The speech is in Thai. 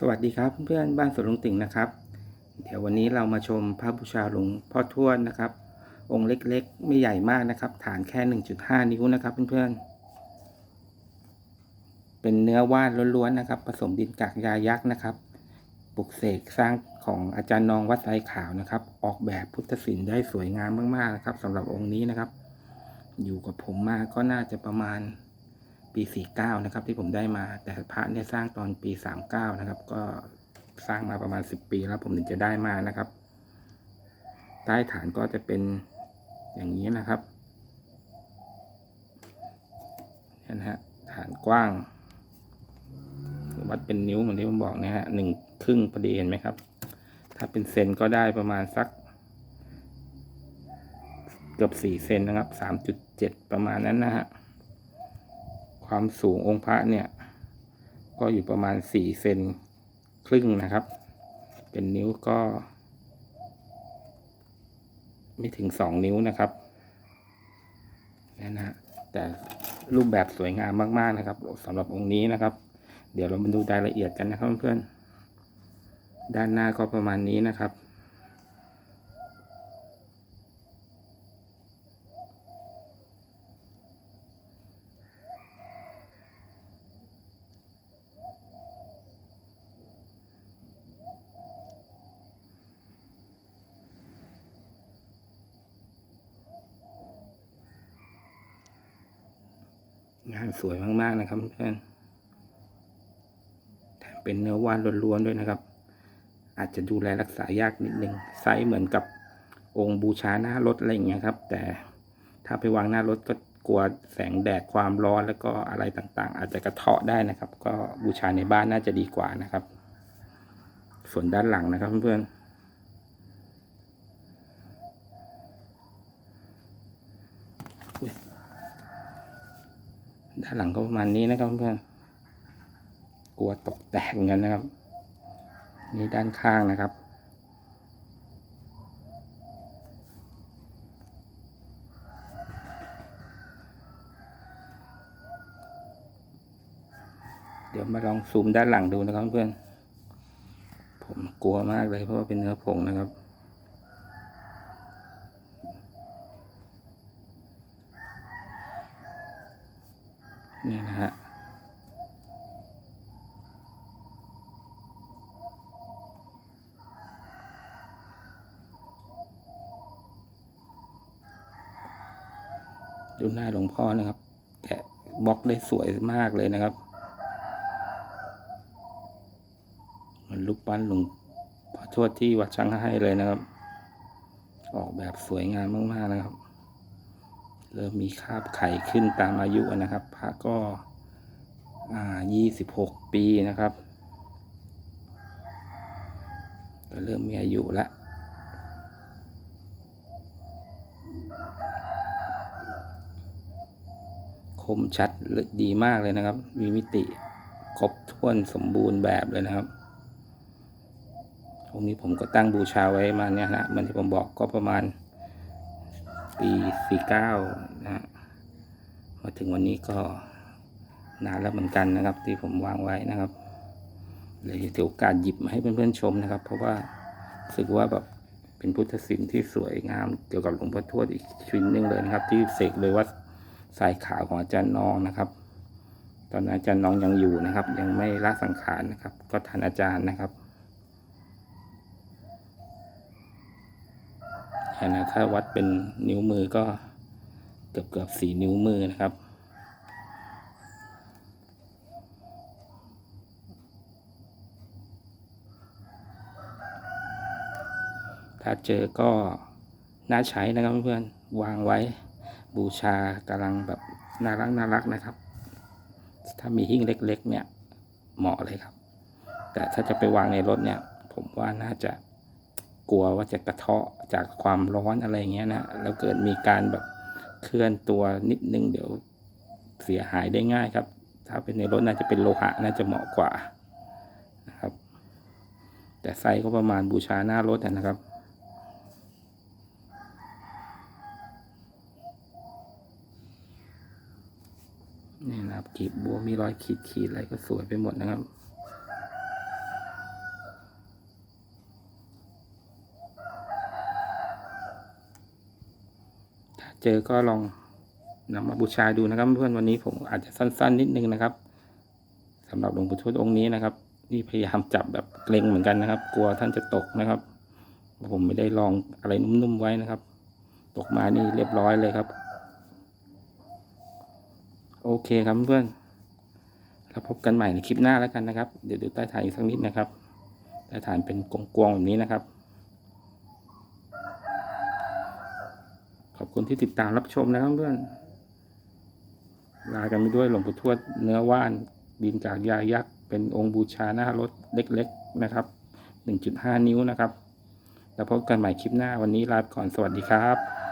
สวัสดีครับเพื่อนบ้านสวนลุงติ่งนะครับ เดี๋ยววันนี้เรามาชมพระบูชาหลวงพ่อทวดนะครับ องค์เล็กๆ ไม่ใหญ่มากนะครับ ฐานแค่ 1.5 นิ้วนะครับเพื่อนๆ เป็นเนื้อว่านล้วนๆนะครับ ผสมดินกากยายักษ์นะครับปลุกเสกสร้างของอาจารย์นองวัดไซขาวนะครับ ออกแบบพุทธศิลป์ได้สวยงามมากๆนะครับสำหรับองค์นี้นะครับ อยู่กับผมมาก็น่าจะประมาณ ปี49นะครับที่ผมได้มา แต่พระเนี่ยสร้างตอนปี39นะครับ ก็สร้างมาประมาณ 10 ปีแล้วผมถึงจะได้มานะครับ ใต้ฐานก็จะเป็นอย่างนี้นะครับเห็นไหมฮะฐานกว้าง วัดเป็นนิ้วเหมือนที่ผมบอกนะฮะหนึ่งครึ่งพอดีเห็นไหมครับ ถ้าเป็นเซนก็ได้ประมาณสัก เกือบสี่เซนนะครับสามจุดเจ็ดประมาณนั้นนะฮะ ความสูงองค์พระเนี่ย ก็อยู่ประมาณสี่เซนครึ่งนะครับ เป็นนิ้วก็ ไม่ถึงสองนิ้วนะครับนี่นะฮะแต่รูปแบบสวยงามมากๆนะครับสำหรับองค์นี้นะครับ เดี๋ยวเรามาดูรายละเอียดกันนะครับเพื่อนๆด้านหน้าก็ประมาณนี้นะครับ งานสวยมากๆนะครับเพื่อนแถมเป็นเนื้อว่านล้วนๆด้วยนะครับ อาจจะดูแลรักษายากนิดนึงไซส์เหมือนกับองค์บูชาหน้ารถอะไรอย่างเงี้ยครับ แต่ถ้าไปวางหน้ารถก็กลัวแสงแดดความร้อนแล้วก็อะไรต่างๆ อาจจะกระเทาะได้นะครับ ก็บูชาในบ้านน่าจะดีกว่านะครับ ส่วนด้านหลังนะครับเพื่อนๆ ด้านหลังก็ประมาณนี้นะครับเพื่อนกลัวตกแตกเหมือนกันนะครับ นี่ด้านข้างนะครับ เดี๋ยวมาลองซูมด้านหลังดูนะครับเพื่อน ผมกลัวมากเลยเพราะว่าเป็นเนื้อผงนะครับ นี่นะฮะดูหน้าหลวงพ่อนะครับ แกะบล็อกได้สวยมากเลยนะครับเหมันลูกปั้นหลวงพ่อทวดที่วัดช่างให้เลยนะครับ ออกแบบสวยงามมากๆนะครับ เริ่มมีคราบไข่ขึ้นตามอายุนะครับ พระก็ยี่สิบหกปีนะครับก็เริ่มมีอายุละคมชัดดีมากเลยนะครับ มีมิติครบถ้วนสมบูรณ์แบบเลยนะครับองค์นี้ผมก็ตั้งบูชาไว้มาเนี่ยนะมันที่ผมบอกก็ประมาณ ปีสี่เก้านะฮะมาถึงวันนี้ก็นานแล้วเหมือนกันนะครับ ที่ผมวางไว้นะครับเลยถือโอกาสหยิบมาให้เพื่อนๆชมนะครับ เพราะว่ารู้สึกว่าแบบเป็นพุทธศิลป์ที่สวยงามเกี่ยวกับหลวงพ่อทวดอีกชิ้นหนึ่งเลยนะครับ ที่เสกโดยวัดสายขาวของอาจารย์น้องนะครับ ตอนนั้นอาจารย์น้องยังอยู่นะครับ ยังไม่ละสังขารนะครับ ก็ทันอาจารย์นะครับอัน นะถ้าวัดเป็นนิ้วมือก็เกือบเกือบสี่นิ้วมือนะครับ ถ้าเจอก็น่าใช้นะครับเพื่อนๆวางไว้บูชากำลังแบบน่ารักน่ารักนะครับ ถ้ามีหิ้งเล็ก ๆ เนี่ยเหมาะเลยครับ แต่ถ้าจะไปวางในรถเนี่ย ผมว่าน่าจะ กลัวว่าจะกระเทาะจากความร้อนอะไรเงี้ยนะแล้วเกิดมีการแบบเคลื่อนตัวนิดนึงเดี๋ยวเสียหายได้ง่ายครับ ถ้าเป็นในรถน่าจะเป็นโลหะน่าจะเหมาะกว่านะครับ แต่ไซส์ก็ประมาณบูชาหน้ารถนะครับนี่นะครับกีบบัวมีรอยขีดขีดอะไรก็สวยไปหมดนะครับ เจอก็ลองนำมาบูชาดูนะครับ เพื่อนวันนี้ผมอาจจะสั้น ๆ นิดนึงนะครับสำหรับหลวงปู่ทวดองค์นี้นะครับ นี่พยายามจับแบบเกรงเหมือนกันนะครับ กลัวท่านจะตกนะครับ ผมไม่ได้ลองอะไรนุ่มๆไว้นะครับ ตกมานี่เรียบร้อยเลยครับ โอเคครับเพื่อนเราพบกันใหม่ในคลิปหน้าแล้วกันนะครับ เดี๋ยวดูใต้ฐานอีกสักนิดนะครับใต้ฐานเป็นกวงๆแบบนี้นะครับ อบคุณที่ติดตามรับชมนะครับเพื่อนลากันไปด้วยหลวงปู่ทวดเนื้อว่านดินจากยายักษ์เป็นองค์บูชาหน้ารถเล็ก ๆนะครับ 1.5 นิ้วนะครับ แล้วพบกันใหม่คลิปหน้าวันนี้ลาไปก่อนสวัสดีครับ